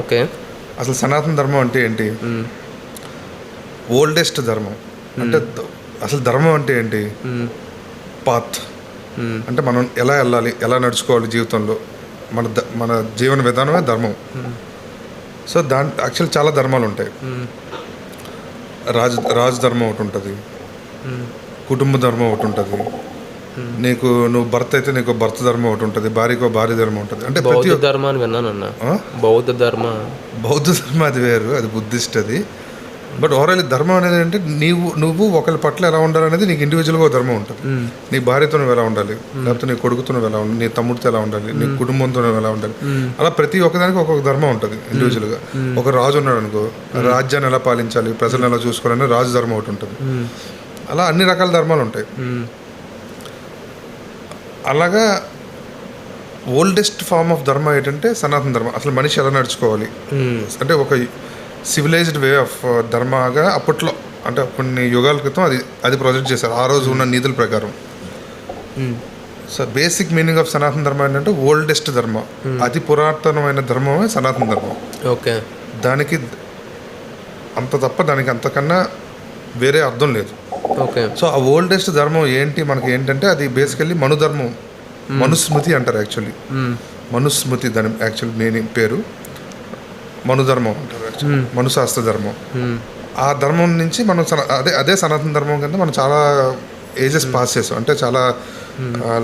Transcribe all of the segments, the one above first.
Okay. అసలు సనాతన ధర్మం అంటే ఏంటి. ఓల్డెస్ట్ ధర్మం. అంటే అసలు ధర్మం అంటే ఏంటి. పాత్. అంటే మనం ఎలా వెళ్ళాలి ఎలా నడుచుకోవాలి జీవితంలో? మన మన జీవన విధానమే ధర్మం. సో దాని యాక్చువల్ చాలా ధర్మాలు ఉంటాయి. రాజ రాజ ధర్మం ఒకటి ఉంటుంది. కుటుంబ ధర్మం ఒకటి ఉంటుంది. నీకు నువ్వు భర్త అయితే నీకు భర్త ధర్మం ఒకటి ఉంటుంది భార్యకో భార్య ధర్మం ఉంటుంది. అంటే ప్రతి బౌద్ధ ధర్మ అని విన్నానన్న? బౌద్ధ ధర్మ. బౌద్ధ ధర్మం అది వేరు అది బుద్ధిస్ట్ అది. బట్ ఓవరాల్ ధర్మం అనేది అంటే నీవు నువ్వు ఒకరి పట్ల ఎలా ఉండాలనేది నీకు ఇండివిజువల్గా ఒక ధర్మం ఉంటుంది. నీ భార్యతో నువ్వు ఎలా ఉండాలి? లేకపోతే నీ కొడుకుతో నువ్వు ఎలా ఉండాలి? నీ తమ్ముడితో ఎలా ఉండాలి? నీ కుటుంబంతో నువ్వు ఎలా ఉండాలి? అలా ప్రతి ఒక్కదానికి ఒక్కొక్క ధర్మం ఉంటుంది ఇండివిజువల్గా ఒక రాజు ఉన్నాడు అనుకో రాజ్యాన్ని ఎలా పాలించాలి ప్రజలను ఎలా చూసుకోవాలని రాజు ధర్మం ఒకటి ఉంటుంది. అలా అన్ని రకాల ధర్మాలు ఉంటాయి. అలాగా ఓల్డెస్ట్ ఫార్మ్ ఆఫ్ ధర్మ ఏంటంటే సనాతన ధర్మ. అసలు మనిషి ఎలా నడుచుకోవాలి? మ్మ్. అంటే ఒక సివిలైజ్డ్ వే ఆఫ్ ధర్మగా అప్పట్లో అంటే కొన్ని యుగాల క్రితం అది అది ప్రొజెక్ట్ చేశారు. ఆ రోజు ఉన్న నీతుల ప్రకారం. సో బేసిక్ మీనింగ్ ఆఫ్ సనాతన ధర్మ ఏంటంటే ఓల్డెస్ట్ ధర్మ. అతి పురాతనమైన ధర్మమే సనాతన ధర్మం. ఓకే దానికి అంత తప్ప దానికి అంతకన్నా వేరే అర్థం లేదు. ఓకే సో ఆ ఓల్డెస్ట్ ధర్మం ఏంటి? మనకి ఏంటంటే అది బేసికల్లీ మనుధర్మం. మనుస్మృతి అంటారు యాక్చువల్లీ మ్మ్. మనుస్మృతి దాని యాక్చువల్ మీనింగ్ పేరు? మనుధర్మం అంటారు యాక్చువల్లీ మనుశాస్త్ర ధర్మం. ఆ ధర్మం నుంచి మనం సన- అదే అదే సనాతన ధర్మం కింద మనం చాలా ఏజెస్ పాస్ చేసాం. అంటే చాలా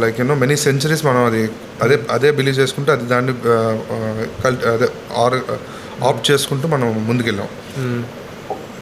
లైక్ యూనో మెనీ సెంచరీస్ మనం అది అదే అదే బిలీవ్ చేసుకుంటూ అది దాన్ని కల్ అదే ఆర్ ఆప్ట్ చేసుకుంటూ మనం ముందుకెళ్ళాం.